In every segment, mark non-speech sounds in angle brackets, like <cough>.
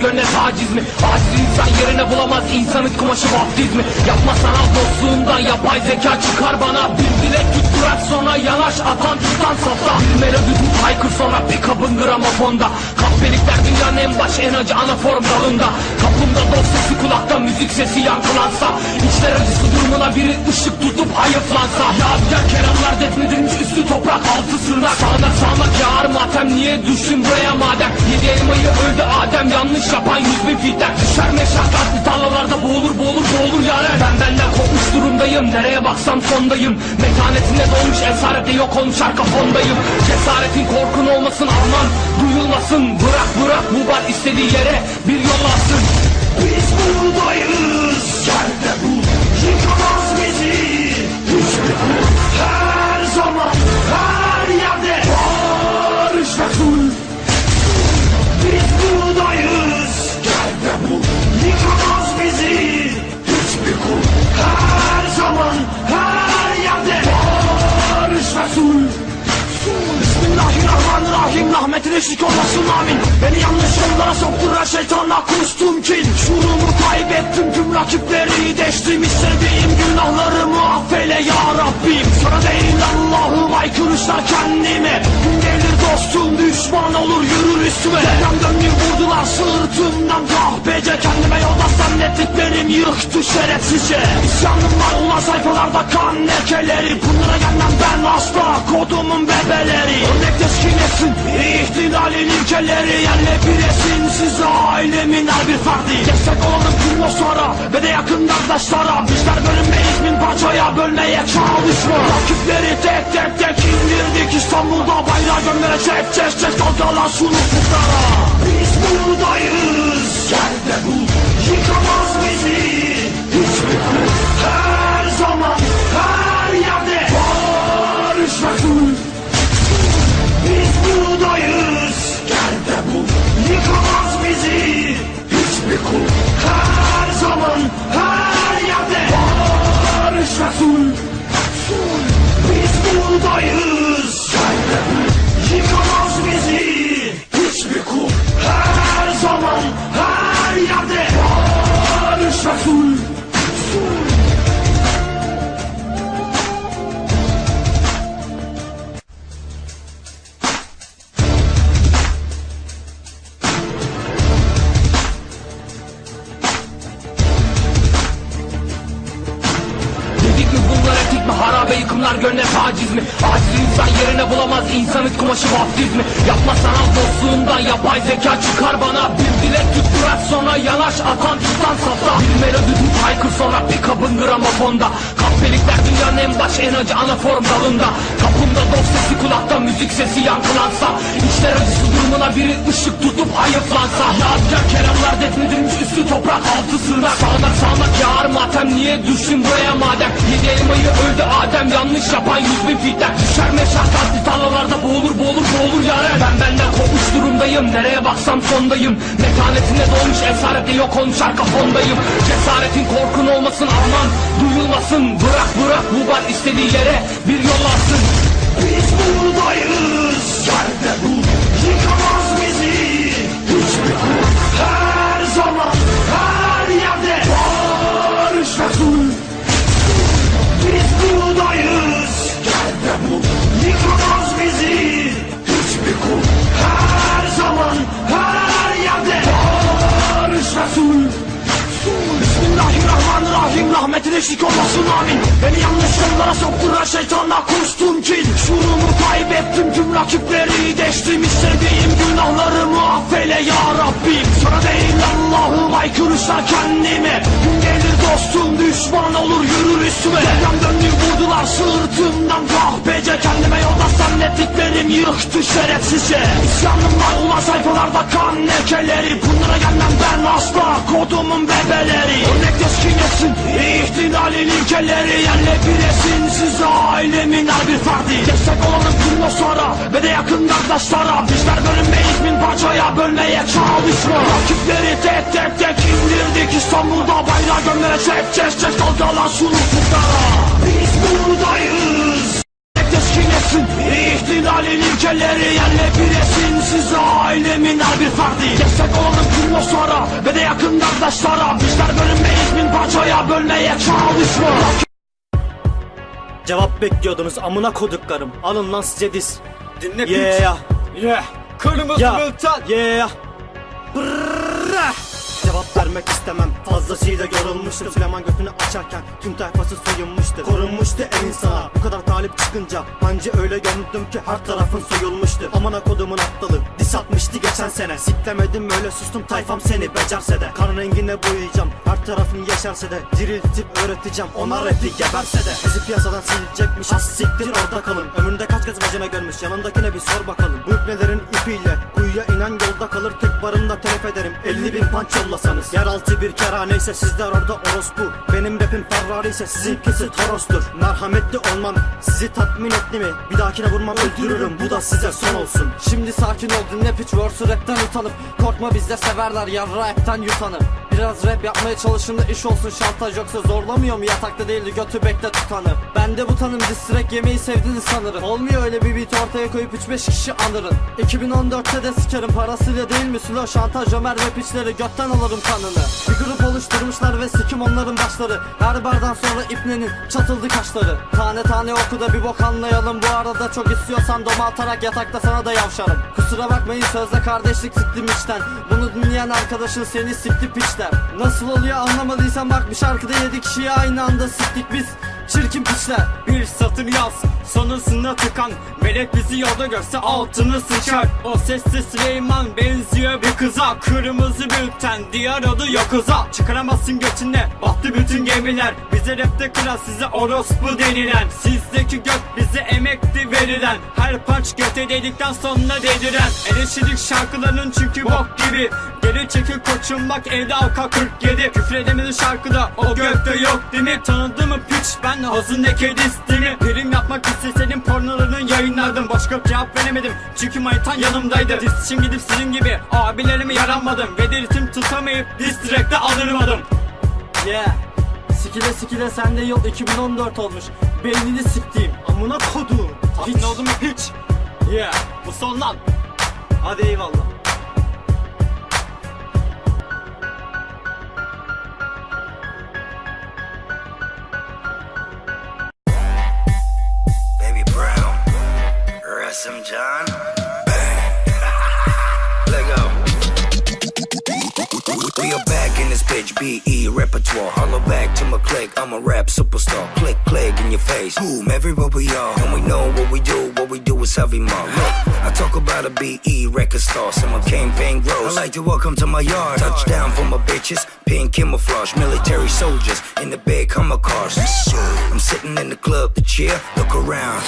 taciz mi? Aciz insan yerine bulamaz. İnsanın kumaşı vaftiz mi? Yapma sanal dostluğundan yapay zeka çıkar bana. Bir dilek tutturak sonra yanaş atan tutan safta Bir melodi tut haykır sonra pick-up'ın gramofonda Kahpelikler dünyanın en baş en acı ana form dalında Kapımda dost sesi kulakta müzik sesi yankılansa İçler acısı durumuna biri ışık tutup hayıflansa Yadigar kelamlar defnedilmiş üstü toprak altı sırnak. Sağda sağmak yağar matem niye düştün buraya madem? Yedi elmayı öldü Adem yanlış yapan yüz bin fitten Düşer meşakkatli tarlalarda boğulur boğulur boğulur yaren. Ben benden kopmuş durumdayım nereye baksam sondayım. Metanetinde dolmuş esarette yok olmuş arka fondayım. Cesaretin korkun olmasın aman duyulmasın. Bırak bırak bu bar istediği yere bir yol alsın Biz buradayız Yerde bu. Yıkamaz bizi. Hiçbir Her zaman Her yerde. Barış ve sulh aykırışlar kendime Gün gelir dostum düşman olur yürür üstüme. Deprem döndü vurdular sırtımdan kahpece Kendime yolda zannettiklerim yıktı şerefsizce. İsyanım var ulan sayfalarda kan lekeleri. Bunlara gelmem ben asla. Kodumun bebeleri. Örnek teskin etsin ihtilalin ilkeleri. Yerle bir etsin size ailemin her bir ferdi. Destek olalım kurmoslara ve de yakın kardeşlara Bizler bölünmeyiz bin parçaya bölmeye çalışma Rakipleri tek tek tek indirdik İstanbul'da bayrağı gömmeye çek çek çek Dalgalan suluklara Biz buradayız. Yerde bu yıkamaz yıkımlar gönle taciz mi? Aciz insan yerine bulamaz. İnsanın kumaşı vaftiz mi? Yapma sanal dostluğundan yapay zeka çıkar bana. Bir dilek tutturak sonra yanaş. Atan tutan safta. Bir melodi tut haykır sonra pick-up'ın gramofonda. Kahpelikler dünyanın en baş en acı ana form dalında. Kapımda dost sesi kulakta müzik sesi yankılansa. İçler acısı durumuna biri ışık tutup hayıflansa Yadigar defnedilmiş üstü toprak altı sırnak Sağda sağmak yağar matem. Niye düştün buraya madem? Yedi elmayı öldü Adem. Yanlış yapan yüz bin fitten Düşer meşakkatli tarlalarda boğulur boğulur boğulur yaren. Ben benden kopmuş durumdayım. Nereye baksam sondayım. Metanetinde dolmuş esarette yok olmuş arka fondayım. Cesaretin korkun olmasın aman duyulmasın. Bırak bırak bu bar istediği yere bir yol alsın. Biz buradayız. Yerde bu Yıkamaz şeytanla kustum kin Şuurumu kaybettim tüm rakipleri deştim İstediğim günahlarımı affeyle ya Rabbim. Sana değil Allah'ım aykırışlar kendime. Gün gelir dostum düşman olur yürür üstüme. Deprem döndü vurdular yıktı şerefsizce İsyanım var ulan sayfalarda kan lekeleri. Bunlara gelmem ben asla. Kodumun bebeleri. Örnek teskin etsin ihtilalin ilkeleri. Yerle bir etsin size ailemin her bir ferdi. Destek olalım kurmoslara ve de yakın kardeşlara Bizler bölünmeyiz bin parçaya bölmeye çalışma Rakipleri tek tek tek indirdik İstanbul'da bayrağı gömmeye çek çek çek Dalgalan suluklara Biz buradayız teskin etsin İhtilalin ilkeleri yerle bir etsin Size ailemin her bir ferdi Destek olalım kurmoslara ve yakın kardeşlerim Bizler bölünmeyiz bin parçaya bölmeye çalışma Cevap bekliyordunuz amına koduklarım. Alın lan size diz. Dinle Yeah. Yeah. Kırmızı bülten. Yeah. Brrrr. Cevap vermek istemem. Fazlasıyla yorulmuştum. Süleyman götünü açarken Tüm tayfası soyunmuştu. Korunmuştu en insana. Bu kadar talip çıkınca Anca öyle gömdüm ki Her tarafın soyulmuştu. Amına kodumun aptalı. Dis atmıştı geçen sene. Siklemedim öyle sustum. Tayfam seni becerse de. Kan rengine boyayacağım. Her tarafın yeşerse de. Diriltip öğreteceğim. Ona rapi geberse de. Bizi piyasadan silecekmiş. Az siktir orada kalın. Ömründe kaç kez vajina görmüş? Yanındakine bir sor bakalım. Bu ipnelerin ipiyle Kuyuya inen yolda kalır. Tek barında telef ederim. 50 bin punch yollasanız Yeraltı bir kerhaneyse sizler orada orospu. Benim rapim Ferrari ise sizinkisi Toros'tur. Merhametli olmam sizi tatmin etti mi? Bir dahakine vurmam öldürürüm. Bu da size son olsun. Şimdi sakin ol dinle verse'ü rapten utanıp. Korkma bizde severler yarra hepten yutanı Biraz rap yapmaya çalışında iş olsun şantaj. Yoksa zorlamıyor mu? Yatakta değildi götü bekle tutanı Ben de bu tanım distrek yemeyi sevdiniz sanırım. Olmuyor öyle bir beat ortaya koyup 3-5 kişi anırın 2014'te de sikerim parasıyla değil mi? Sülo şantaj Ömer ve piçleri götten alırım kanını. Bir grup oluşturmuşlar ve sikim onların başları. Her bardan sonra ipnenin çatıldı kaşları. Tane tane oku da bir bok anlayalım. Bu arada çok istiyorsan doma atarak yatakta sana da yavşarım. Kusura bakmayın sözde kardeşlik siktim içten Bunu dinleyen arkadaşın seni sikti piçler Nasıl oluyor anlamadıysan bak bir şarkıda yedi kişiyi aynı anda siktik biz. Çirkin piçler Bir satır yaz sonrasında tıkan. Melek bizi yolda görse altını sıçar. O sesli Süleyman benziyor bir kıza. Kırmızı bülten diğer adı Yokuza Çıkaramazsın götüne battı bütün gemiler. Bize rapte kral size orospu denilen. Sizdeki göt bize emekti verilen. Her parç göte dedikten sonra dediren. Eleştirdik şarkıların çünkü bok gibi Geri çekil koçum bak evde avka 47 Küfredemedi şarkıda o gökte yok değil mi? Tanıdı mı piç? Ben hazındaki distimi Prim yapmak isteseydim pornolarını yayınlardım. Başka cevap veremedim çünkü manitan yanımdaydı. Diss için gidip sizin gibi abilerime yaranmadım. Ve de ritim tutamayıp diss track'te alırmadım Yeah. Sikile sikile sende yıl 2014 olmuş. Beynini siktiğim amına kodum. Hiç. oldu mu? Hiç. Yeah. Bu son lan. Hadi eyvallah John. <laughs> We are back in this bitch, BE repertoire. Hollow back to my click, I'm a rap superstar. Click, click in your face, boom, everywhere we are. And we know what we do, what we do is heavy more. Look, I talk about a BE record star, so my campaign grows. I like to welcome to my yard. Touchdown for my bitches, pink camouflage, military soldiers in the big Hummer cars. I'm sitting in the club to cheer, look around.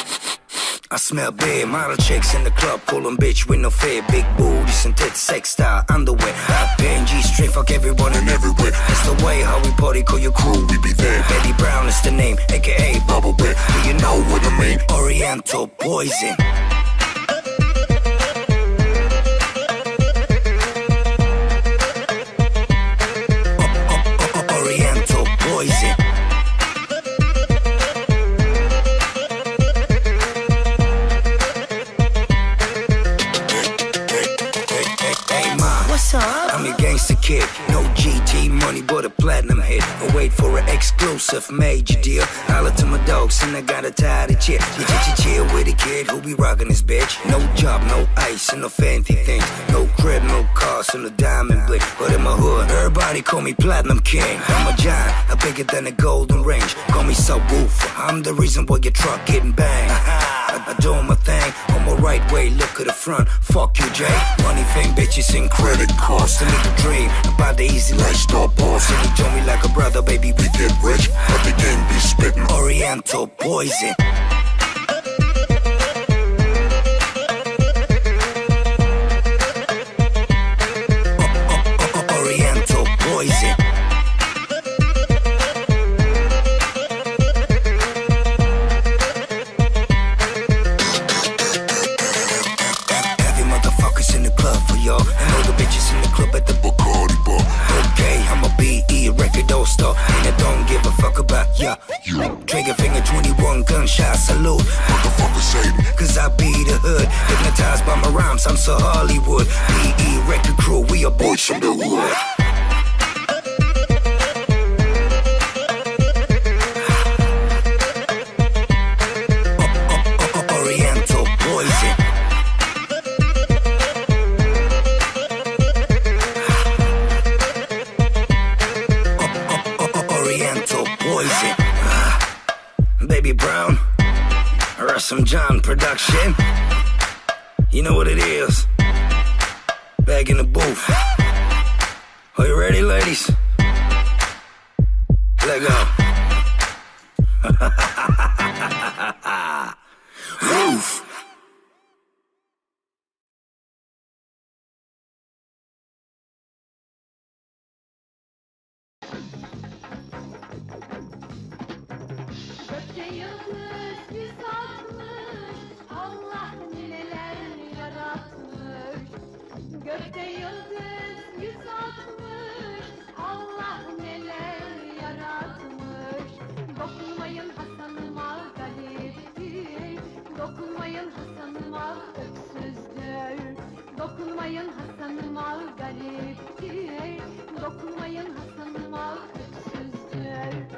I smell bad, model chicks in the club, pulling bitch with no fear. Big booties and tits, sex style, underwear. Hot band, G string, fuck everyone and everywhere. That's the way how we party, call your crew, we be there. Betty Brown is the name, aka Bubble Bear. Do you know what I mean? Oriental poison. Exclusive major deal. Holla to my dogs, and I got a tired chill. You chill, chill with a kid who be rocking his bitch. No job, no ice, and no fancy things. No crib, no cars, and a diamond bling. But in my hood, everybody call me Platinum King. I'm a giant, I'm bigger than a golden range. Call me subwoofer. I'm the reason why your truck getting banged. <laughs> I, I doing my thing on my right way. Look at the front. Fuck you, Jay. Money, fame, bitches, and credit make a dream about the easy life, lifestyle boss. And he told me like a brother, baby, we get rich. But the game be spitting Oriental poison. Gunshot salute. Motherfuckers me. Cause I be the hood. Hypnotized by my rhymes, I'm so Hollywood. BE record crew, we are boys from the wood. Baby Brown, Russell John production. You know what it is. Back in the booth. Are you ready, ladies? Let go. <laughs> yıldız yüz atmış Allah neler yaratmış. Gökte yıldız yüz atmış. Allah neler yaratmış. Dokunmayın Hasan'ıma gariptir Dokunmayın Hasan'ıma öksüzdür. Dokunmayın Hasan'ıma gariptir Dokunmayın Hasan'ıma öksüzdür.